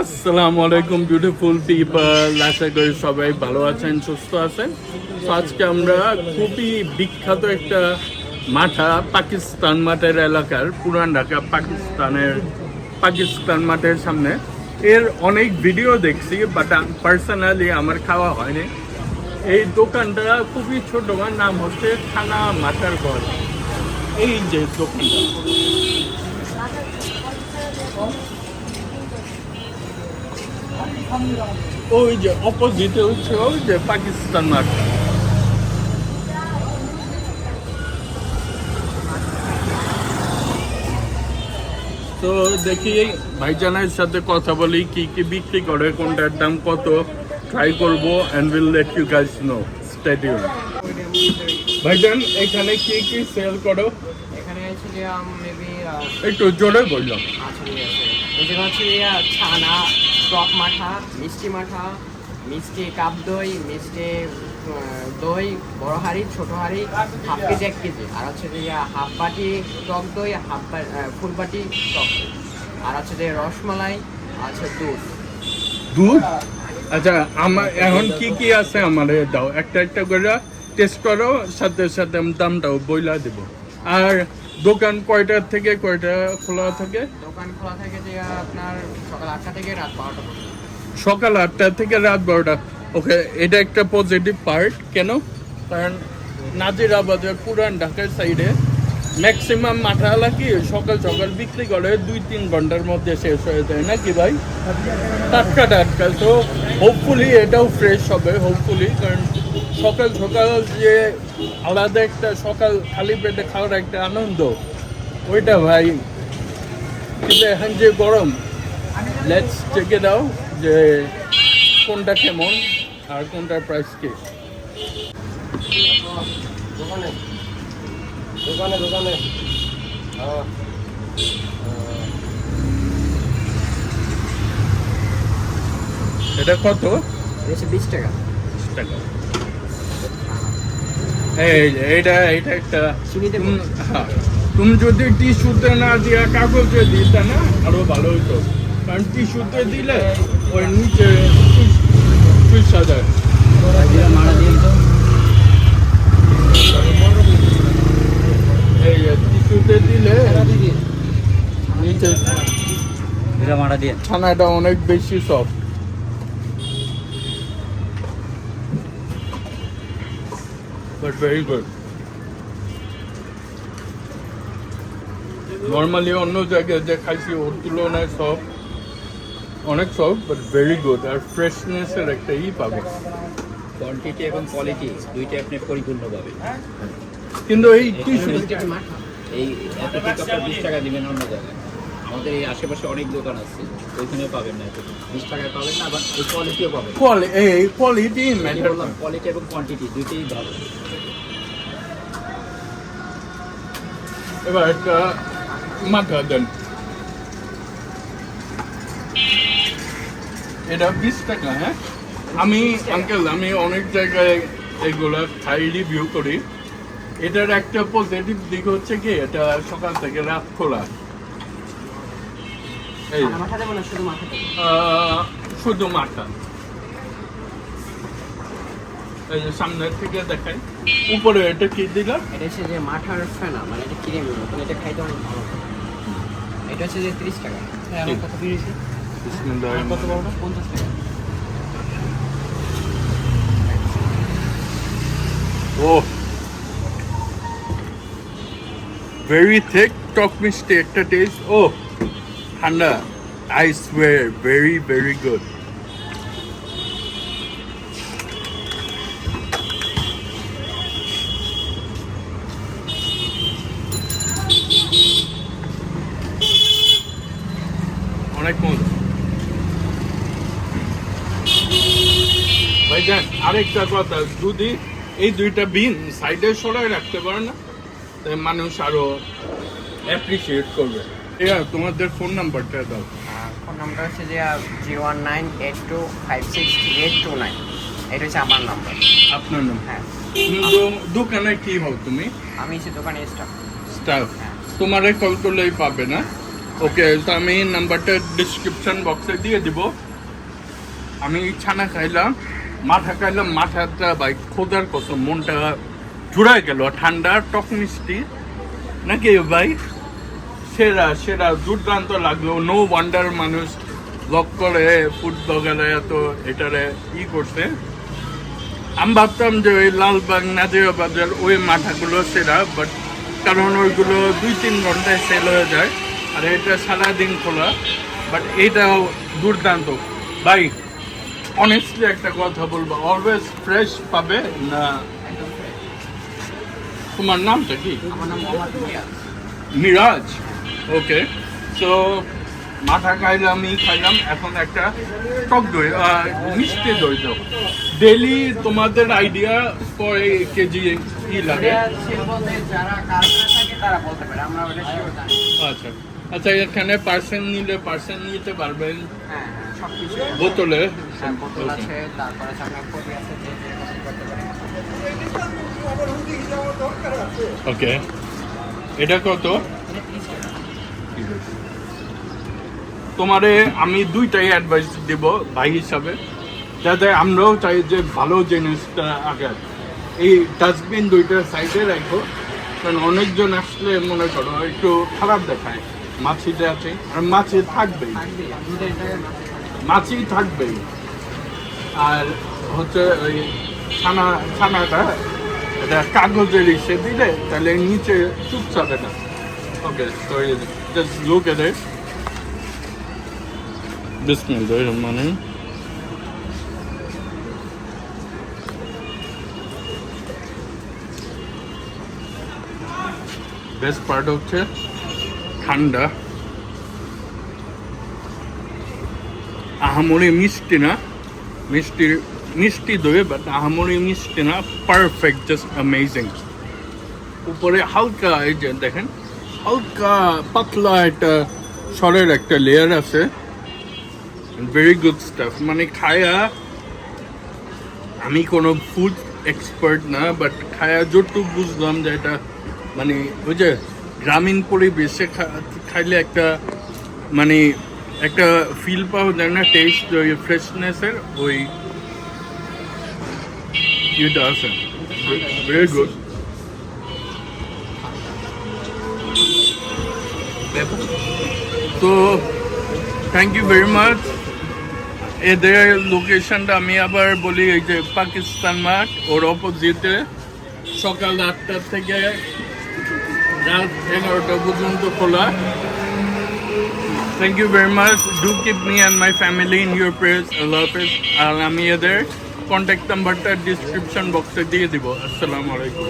আসসালামু আলাইকুম beautiful people আশা করি সবাই ভালো আছেন, সুস্থ আছেন। তো আজকে আমরা খুবই বিখ্যাত একটা মাঠা, পাকিস্তান মাঠের এলাকার, পুরান ঢাকা, পাকিস্তানের, পাকিস্তান মাঠের সামনে। এর অনেক ভিডিও দেখছি বাট পার্সোনালি আমার খাওয়া হয়নি। এই দোকানটা খুবই ছোট, নাম হচ্ছে থানা মাথার ঘর। এই যে দোকানটা। ওই যে অপোজিটে হচ্ছে ওই যে পাকিস্তান মাঠ। তো দেখি ভাইজানের সাথে কথা বলি কি কি বিক্রি করে কোনটার দাম কত ট্রাই করব and will let you guys know stadium ভাইজান এখানে কি কি সেল করো? এখানে একটু জোরে বললাম। আচ্ছা ঠিক আছে। ছানা টক মাঠা, মিষ্টি মাঠা, মিষ্টি কাপ দই, মিষ্টি দই, বড় হাঁড়ি, ছোটো হাঁড়ি, হাফ কেজি, এক কেজি। আর হচ্ছে যে হাফ বাটি টক দই, হাফ ফুল বাটি টক দই। আর হচ্ছে যে রসমালাই আছে দুধ। দুধ? আচ্ছা আমার এখন কি কি আছে আমার দাও? একটা একটা করে টেস্ট করো, সাথে সাথে দামটাও বইলা দেব। আর দোকান কয়টার থেকে কয়টা খোলা থাকে? দোকান খোলা থাকে যে আপনার সকাল আটটা থেকে রাত বারোটা পর্যন্ত। সকাল আটটা থেকে রাত বারোটা। ওকে এটা একটা পজিটিভ পার্ট কেন? কারণ নাজিরাবাদের পুরান ঢাকার সাইডে ম্যাক্সিমাম মাঠালা কি সকাল সকাল বিক্রি করে দুই তিন ঘণ্টার মধ্যে শেষ হয়ে যায়। নাকি ভাই? টাটকা টাটকা। তো হোপফুলি এটাও ফ্রেশ হবে হোপফুলি কারণ সকাল সকাল যে আলাদা একটা সকাল খালি পেটে খাওয়ার একটা আনন্দ ওইটা ভাই কিন্তু এখন যে গরম লেটস চেক দাও যে কোনটা কেমন আর কোনটার প্রাইস কি। দোকানে দোকানে দোকানে। এটা কত? বিশ টাকা। বিশ টাকা। এই যে, এইটা এইটা একটা হ্যাঁ তুমি যদি টিস্যুতে না দিয়া কাগজে দিতে না আরও ভালো হতো কারণ টিস্যুতে দিলে ওই নিচে পয়সা তো এই টিস্যুতে দিলে নিচে এটা মারা দিয়ে। ছানাটা অনেক বেশি soft but very good normally অন্য জায়গায় যে খাইছি ওর তুলনায় সব অনেক সফট বাট ভেরি গুড আর ফ্রেশনেসের একটা ই পাবে কোয়ান্টিটি এবং কোয়ালিটি দুইটা আপনি পরিপূর্ণ পাবেন কিন্তু এই টিস্যু এই বিশ টাকা দিবেন অন্য জায়গায় আমাদের এই আশেপাশে অনেক দোকান আছে পাবেন না বিশ টাকায় পাবেন না আবার এই কোয়ালিটিও পাবেন। এই কোয়ালিটি বললাম কোয়ালিটি এবং কোয়ান্টিটি দুইটাই ভালো। এবার একটা মাথা দেন। এটা বিশ টাকা হ্যাঁ? আমি আঙ্কেল আমি অনেক জায়গায় এগুলা খাই রিভিউ করি। এটার একটা পজিটিভ দিক হচ্ছে কি এটা সকাল থেকে রাত খোলা। এই। মাথা দেবো না শুধু মাথা দেবো শুধু মাথা। এই যে সামনের থেকে দেখাই। উপরে এটা কি দিলাম এটা হচ্ছে যে মাঠার ফেনা মানে এটা মতন এটা খাইতে অনেক ভালো এটা হচ্ছে যে তিরিশ টাকা। হ্যাঁ আমার কত দিয়েছি কত বড়টা পঞ্চাশ টাকা। Oh. Very thick, top মিষ্টি একটা টেস্ট ও। ঠান্ডা I swear very very good অনেক মজা ভাইজান, আরেকটা কথা, যদি এই দুইটা বিন সাইডে সরাই রাখতে পারে না মানুষ আরও অ্যাপ্রিসিয়েট করবে। এয়া তোমাদের ফোন নাম্বারটা দাও। ফোন নাম্বার হচ্ছে যে zero one nine eight two five six eight two nine এটা হচ্ছে আমার নাম্বার আপনার নাম হ্যাঁ। দোকানে কি হও তুমি? আমি হচ্ছে দোকানে স্টাফ স্টাফ তোমারে কল করলেই পাবে না? ওকে তো আমি নাম্বারটা ডিসক্রিপশন বক্সে দিয়ে দিব। আমি ছানা খাইলাম মাথা খাইলাম মাথাটা ভাই খোদার কসম মনটা জুড়ায় গেল ঠান্ডা টক মিষ্টি। নাকি ভাই? সেরা সেরা দুর্দান্ত লাগল। নো ওয়ান্ডার মানুষ ব্লগ করে ফুড ব্লগারে এত এটারে ই করছে। আমি ভাবতাম যে ওই লালবাগ নাজিরাবাদের ওই মাথাগুলো সেরা বাট কারণ ওইগুলো দুই তিন ঘন্টায় সেল হয়ে যায় আর এটা সারাদিন খোলা বাট এইটাও দুর্দান্ত। ভাই অনেস্টলি একটা কথা বলব অলওয়েজ ফ্রেশ পাবে না? তোমার নামটা কি? মিরাজ? ওকে সো মাথা খাইলাম, ই খাইলাম, এখন একটা টক দই মিষ্টি দই দাও। ডেলি তোমাদের আইডিয়া কয় কেজি কি লাগে? আচ্ছা। আচ্ছা এখানে পার্সেন্ট নিলে পার্সেন্ট নিতে পারবেন। বোতলে। ওকে এটা কত? এটা 30 টাকা তোমারে আমি দুইটাই অ্যাডভাইস দিব ভাই হিসাবে। যাতে আমরাও চাই যে ভালো জিনিসটা আগে। এই ডাস্টবিন দুইটা সাইডে রাখো কারণ অনেকজন আসলে মনে করো একটু খারাপ দেখায়। মাছিতে আছে। আর মাছি থাকবে মাছ থাকে মাছি থাকবেই। আর হচ্ছে ওই ছানা, ছানাটা, এটা কাগজের ইসে দিলে তাহলে নিচে চুপ যাবে না ওকে তো জাস্ট লুক এট ইট বিসমিল্লাহির রহমানির রহিম। বেস্ট পার্ট হচ্ছে ঠান্ডা আহামরি মিষ্টি না মিষ্টি মিষ্টি দই বাট আহামরি মিষ্টি না পারফেক্ট জাস্ট অ্যামেজিং উপরে হালকা এই যে দেখেন হালকা পাতলা একটা সরের একটা লেয়ার আছে। ভেরি গুড স্টাফ মানে খায়া আমি কোনো ফুড এক্সপার্ট না বাট খায়া যতটুকু বুঝলাম যে এটা মানে ওই যে গ্রামীণ পরিবেশে খাইলে একটা মানে একটা ফিল পাওয়া যায় না টেস্ট ওই ফ্রেশনেসের ওই ইয়েটা আছে। ভেরি গুড তো থ্যাংক ইউ ভেরি মাচ এদের লোকেশনটা আমি আবার বলি, এই যে পাকিস্তান মাঠ, ওর অপোজিটে সকাল আটটা থেকে রাত এগারোটা পর্যন্ত খোলা। Thank you very much do keep me and my family in your prayers Allah আর আমি এদের কন্ট্যাক্ট নাম্বারটা ডিসক্রিপশন বক্সে দিয়ে দিব। আসসালামু আলাইকুম।